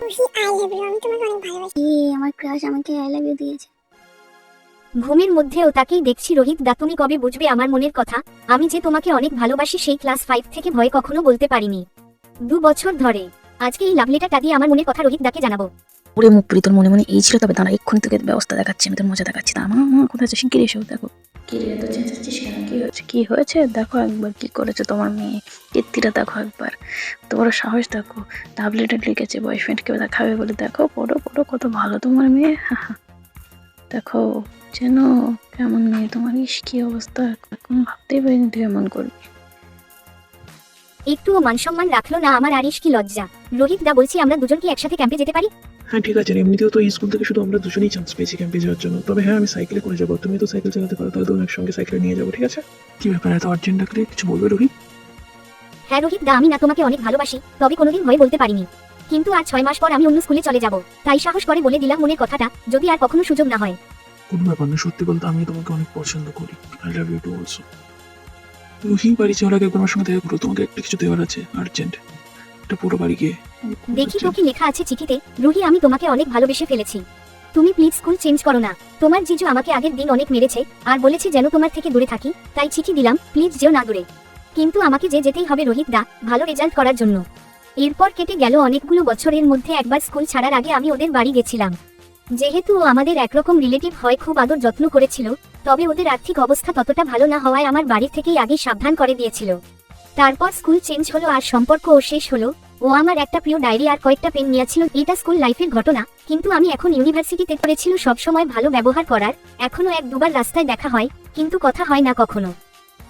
Ruhi I love you আমি তোমাকে অনেক ভালোবাসি। আমার ক্রাশ আমাকে আই লাভ ইউ দিয়েছে। ঘুমের মধ্যেও তাকেই দেখছি রোহিত দা তুমি কবে বুঝবে আমার মনের কথা? আমি যে তোমাকে অনেক ভালোবাসি সেই ক্লাস ফাইভ থেকে ভয় কখনো বলতে পারিনি। দু বছর ধরে। আজকে এই লাভ লেটারটা দিয়ে আমার মনের কথা রোহিত দাকে জানাব। ওরে মুখ তোর মনে মনে এই ছিল তবে দাঁড়া এক্ষুনি তোকে ব্যবস্থা দেখাচ্ছি আমি তোর মজা দেখাচ্ছি। তা আমার মা কোথায় আছে শিগগিরি এসো দেখো। কি রে তো চেঁচাচ্ছিস কি হয়েছে? কি হয়েছে? দেখো একবার কি করেছে তোমার মেয়ে। কীর্তিটা দেখো একবার। তোমার সাহস দেখো। ট্যাবলেটে লিখেছে বয়ফ্রেন্ডকে দেখাবে বলে। দেখো, পড়ো পড়ো, কত ভালো তোমার মেয়ে। দেখো, যেন কেমন মেয়ে তোমার। ইস, কি অবস্থা। এখন ভাবতেই পারিনি তুই এমন করবি। একটুও মানসম্মান রাখল না আমার আরিস কি লজ্জা। রোহিত দা বলছি, আমরা দুজন কি একসাথে ক্যাম্পে যেতে পারি? হ্যাঁ ঠিক আছে এমনিতেও তো এই স্কুল থেকে শুধু আমরা দুজনেই চান্স পেয়েছি ক্যাম্পে যাওয়ার জন্য। তবে হ্যাঁ আমি সাইকেলে করে যাব। তুমি তো সাইকেল চালাতে পারো তাহলে তুমি একসঙ্গে সাইকেলে নিয়ে যাব ঠিক আছে? কি ব্যাপার এত আর্জেন্ট ডাকলে? কিছু বলবে রোহিত? হ্যাঁ রোহিত দা আমি না তোমাকে অনেক ভালোবাসি তবে কোনোদিন ভয় বলতে পারিনি। কিন্তু আজ ছয় মাস পর আমি অন্য স্কুলে চলে যাব তাই সাহস করে বলে দিলাম মনের কথাটা যদি আর কখনো সুযোগ না হয়। কোনো ব্যাপার না সত্যি বলতে আমি তোমাকে অনেক পছন্দ করি। I love you too also Ruhi বাড়ি যাওয়ার আগে একবার আমার সঙ্গে দেখা করো তোমাকে একটা কিছু দেওয়ার আছে আর্জেন্ট এটা পুরো বাড়ি গিয়ে। দেখি তো কি লেখা আছে চিঠিতে, রুহি আমি তোমাকে অনেক ভালোবেসে ফেলেছি। তুমি প্লিজ স্কুল চেঞ্জ করো না। তোমার জিজু আমাকে আগের দিন অনেক মেরেছে, আর বলেছে যেন তোমার থেকে দূরে থাকি, তাই চিঠি দিলাম প্লিজ যেও না দূরে। কিন্তু আমাকে যে যেতেই হবে রোহিত দা, ভালো রেজাল্ট করার জন্য। এরপর কেটে গেল অনেকগুলো বছরের মধ্যে একবার স্কুল ছাড়ার আগে আমি ওদের বাড়ি গেছিলাম। যেহেতু ও আমাদের একরকম রিলেটিভ হয়, খুব আদর যত্ন করেছিল, তবে ওদের আর্থিক অবস্থা ততটা ভালো না হওয়ায় আমার বাড়ি থেকেই আগে সাবধান করে দিয়েছিল। তারপর স্কুল চেঞ্জ হলো আর সম্পর্ক ও শেষ হলো ও আমার একটা প্রিয় ডায়েরি আর কয়েকটা পেন নিয়েছিল। এটা স্কুল লাইফের ঘটনা, কিন্তু আমি এখন ইউনিভার্সিটিতে করেছিল সবসময় ভালো ব্যবহার করার। এখনও এক দুবার রাস্তায় দেখা হয়, কিন্তু কথা হয় না কখনো।